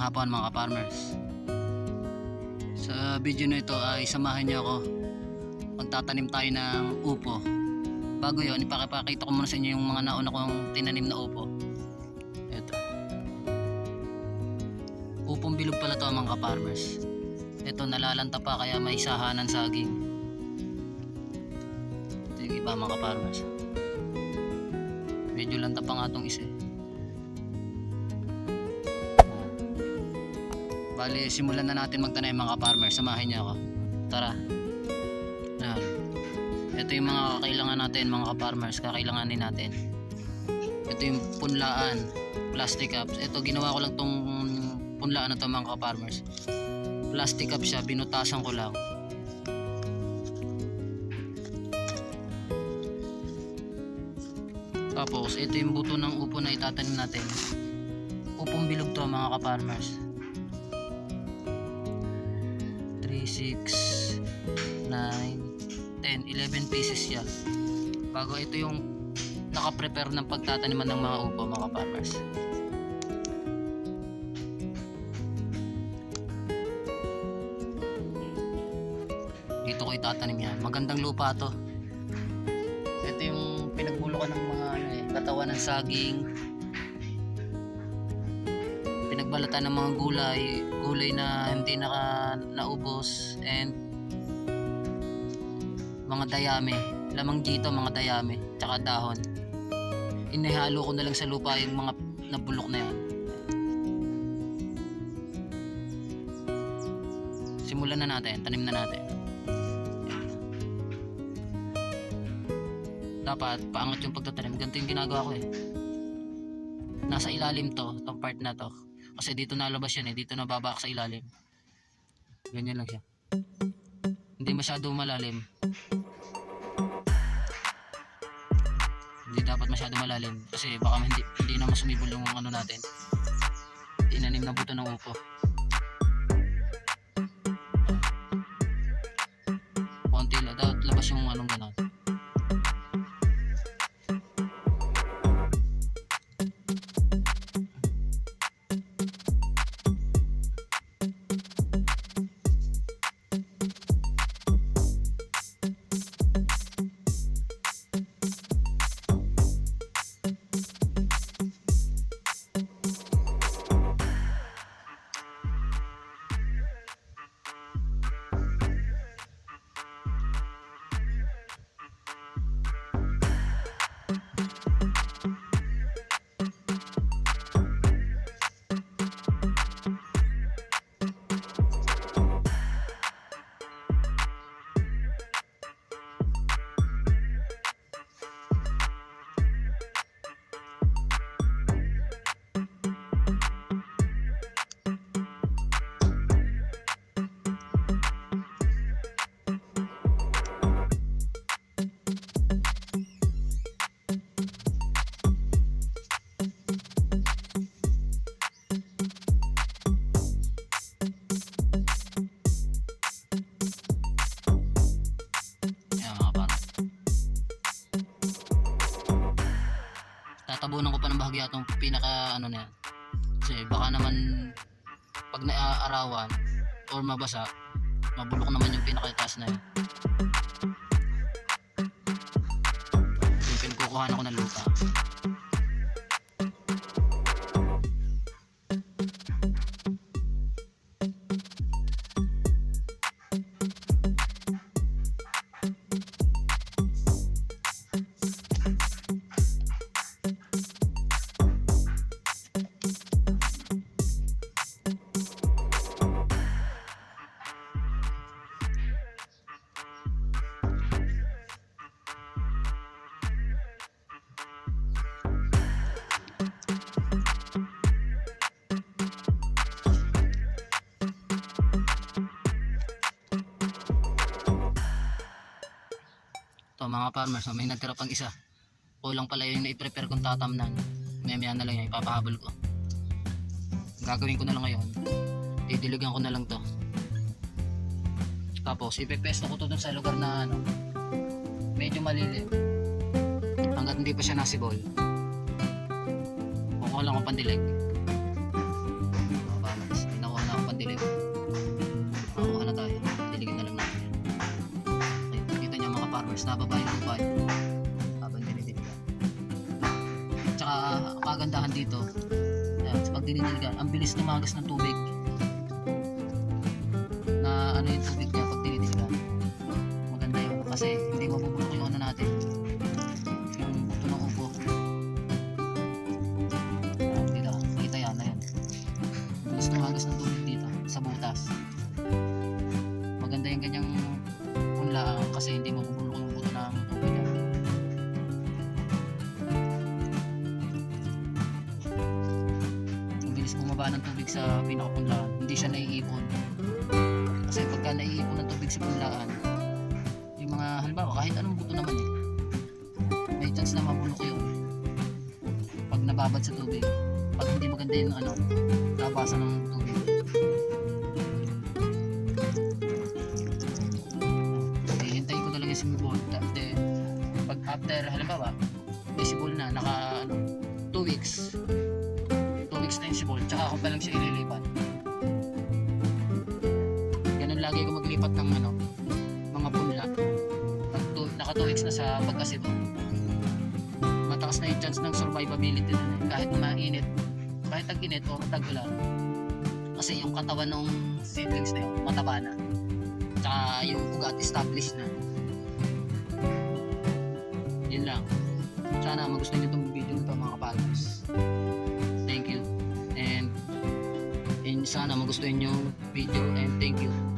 Magandang hapon mga farmers. Sa video na ito ay samahan niyo ako. Magtatanim tayo ng upo. Bago yon, ipakipakita ko muna sa inyo yung mga nauna kong tinanim na upo. Ito. Upong bilog pala to mga farmers. Ito nalalanta pa kaya may sahanan saging. Ito yung iba mga farmers. Medyo lanta pa nga tong isa eh. Bali, simulan na natin magtanim mga farmer. Samahin niyo ako. Tara. Yan. Ito yung mga kakailangan natin mga farmers. Kakailanganin natin. Ito yung punlaan. Plastic cups. Ito, ginawa ko lang tong punlaan na to mga farmers. Plastic cup siya. Binutasan ko lang. Tapos, ito yung buto ng upo na itatanim natin. Upong bilog to mga ka-farmers. 3, 6, 9, 10, 11 pieces siya. Bago ito yung naka-prepare ng pagtataniman ng mga upo mga farmers. Dito ko itatanim yan. Magandang lupa to. Ito yung pinagbulukan ng mga ano eh, katawan ng saging. Pinagbalatan ng mga gulay, gulay na hindi naka naubos and mga dayami. Lamang dito mga dayami, tsaka dahon. Inihalo ko na lang sa lupa yung mga nabulok na yan. Simulan na natin, tanim na natin. dapat paangat yung pagtatanim ganito yung ginagawa ko eh nasa ilalim to tong part na to kasi dito nalabas yan eh. Dito nababak sa ilalim. Ganyan lang siya. Hindi masyado malalim. Hindi dapat masyado malalim. Kasi baka hindi, hindi naman sumibol yung ano natin. Inanim na buto ng upo Tatabunan ko pa ng bahagya itong pinaka ano na yan. Kasi baka naman pag naaarawan or mabasa, mabulok naman yung pinakataas na yan. Yung pinagkukuhan ako ng lupa. Mga farmers, oh, may natira pang isa. Kulang pala yung na-prepare kong tatamnan. Maya na lang yan, ipapahabol ko. Ang gagawin ko na lang ngayon, didiligan ko na lang to. Tapos, ipepesto ko to dun sa lugar na ano, medyo malilim. Hanggat hindi pa siya nasibol. Kukuha lang ko pandilig. Kagandahan dito, yan, sa pag dinidiligan, ang bilis tumagas ng tubig. Na ano yung tubig niya pag dinidiligan. Maganda yun kasi Bilis bumaba ng tubig sa pinakapunlaan, hindi siya naiipon. Kasi pagka naiipon ng tubig sa punlaan, yung mga halimbawa kahit anong buto naman eh, may chance na mabulok yun. Pag nababad sa tubig, pag hindi maganda yung ano, labasan ng tubig. Hihintayin ko talaga yung sumibol. Then, pag after, halimbawa, may sibol na, naka, ano, 2 weeks. 2 weeks na yung sibol, tsaka ako pa lang siya ililipat. Ganun lagi ko maglipat ng, ano, mga punla. Naka 2 weeks na sa pagkasibol. Mataas na yung chance ng survivability na kahit mainit, kahit tag-init o tag-ulan. Kasi yung katawan ng seedlings na yun, mataba na. Tsaka yung ugat established na. Yun lang. Sana magustuhan nyo itong video nito mga kapagos. Sana magustuhan nyo yung video and thank you.